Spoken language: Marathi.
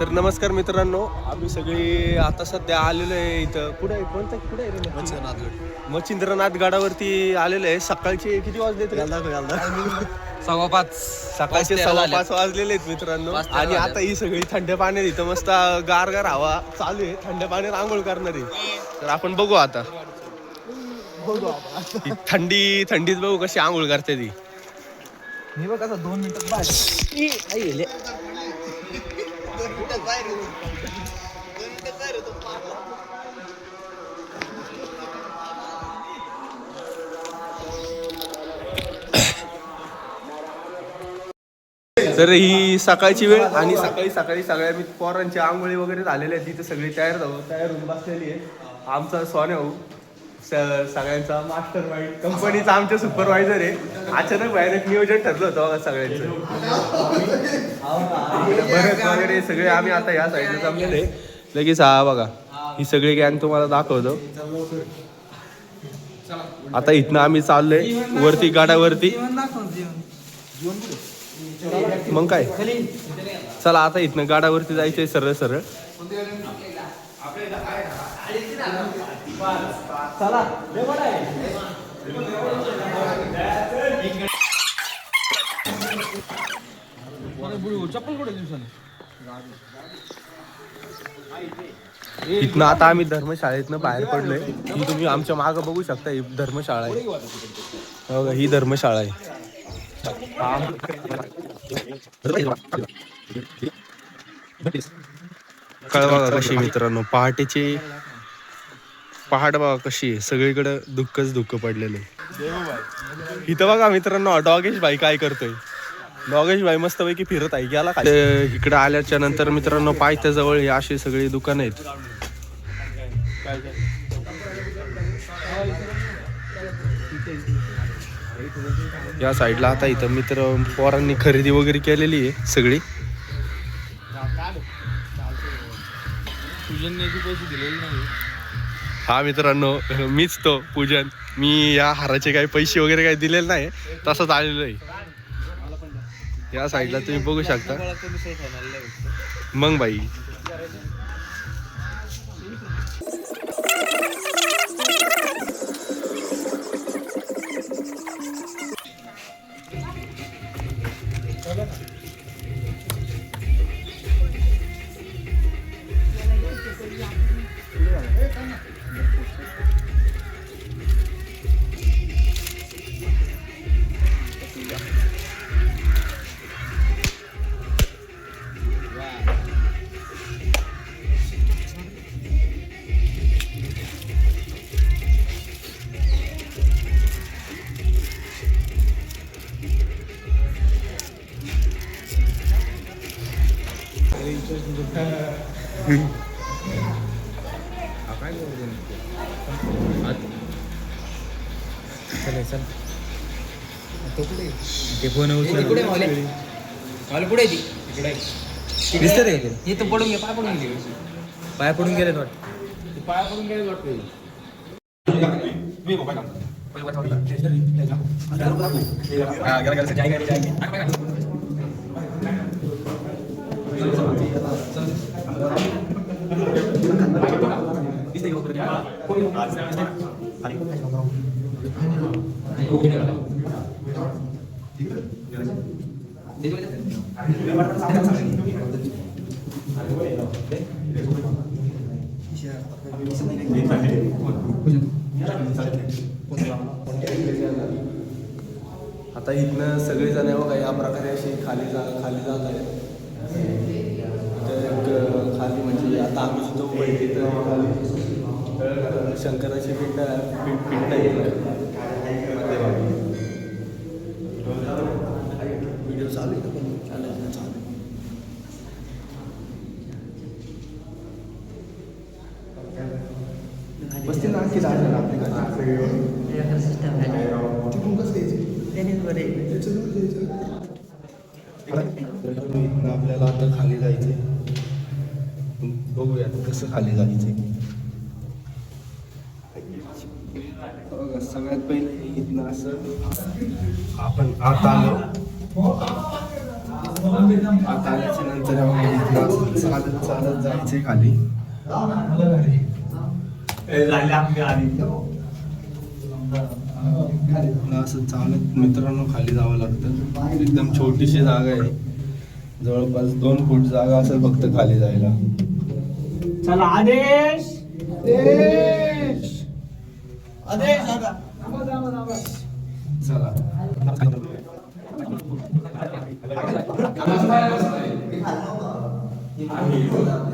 तर नमस्कार मित्रांनो आम्ही सगळे आता सध्या आलेलो आहे इथं. कुठे आहे? कोणतं कुठे आहे मच्छिंद्रनाथ मच्छिंद्रनाथ गडावरती आलेलो आहे. सकाळचे किती वाजले सव्वा पाच. सकाळचे सव्वा. पाच वाजलेले आहेत मित्रांनो. आणि. आता ही सगळी थंड पाण्यात इथं मस्त गार गार हवा चालू आहे. थंड पाण्यात आंघोळ करणारी तर आपण बघू आता. ही थंडी थंडीत बघू कशी आंघोळ करते ती. मी बघ आता दोन बाहेर तर ही सकाळची वेळ आणि सकाळी सकाळी सगळ्या मी पोरांची आंघोळी वगैरे झालेल्या आहेत तिथे सगळी तयार जाऊ तयार होऊन बसलेली आहे. आमचा सोन्या भाऊ. सगळ्यांचा मास्टर माइंड कंपनीचा आमचे सुपरवायझर आहे. अचानक बाहेर नियोजन ठरलं होतं बघा सगळ्यांचं. भरत वगैरे सगळे आम्ही आता या साईडला जमलेले लगेच हा बघा ही सगळी गँग तुम्हाला दाखवतो. आता इथनं आम्ही चाललोय वरती गाड्यावरती. मग काय? चला आता इथनं गाडावरती जायचंय सरळ सरळ. इथनं आता आम्ही धर्मशाळेतनं बाहेर पडलोय. ही तुम्ही आमच्या मागं बघू शकता ही धर्मशाळा आहे. हो ही धर्मशाळा आहे. कळ बघा कशी मित्रांनो पहाटेची पहाट बघा कशी आहे. सगळीकडे दुःखच दुःख पडलेलं आहे. इथं बघा मित्रांनो डॉगेश भाई काय करतोय. डॉगेश भाई मस्तपैकी फिरत आहे. गेला काय? इकडे आल्याच्यानंतर मित्रांनो पायथ्या जवळ ही अशी सगळी दुकानं आहेत. या साईडला आता इथं मित्र पोरांनी खरेदी वगैरे केलेली आहे सगळी. हा मित्रांनो मीच तो पूजन. मी या हाराचे काही पैसे वगैरे काही दिलेले नाही तसंच आलेलो आहे. या साईडला तुम्ही बघू शकता. मग बाई. काय चल चल तो कुठे ते फ़ोन उचल मला कुठे ती इकडे दिसत आहे ते हे तर पडून घे पाय पडून गेले पाय पडून गेले वाटतं पाय पडून गेले वाटतं मी मोबाईल जाएगा जाएगा आता इथनं सगळेजण बघा या प्रकारे अशी खाली जा खाली जात आहेत. खाली म्हणजे आता आम्ही जिथं उभं आहे तिथं खाली शंकराची पिंड पिंड पिंड आहे. व्हिडिओ चालू आहे पण चालू. बसतील ना आणखी कसं द्यायचं इथनं आपल्याला आता खाली जायचंय बघूया कसं खाली जायचंय. बघा, सगळ्यात पहिले इथनं असं. आपण आत आलो. आत आल्याच्यानंतर चालत चालत जायचंय खाली. असं चालत मित्रांनो खाली जावं लागतं. एकदम छोटीशी जागा आहे. जवळपास दोन फूट जागा असेल फक्त खाली जायला. चला आदेश देश आदेश चला आम्ही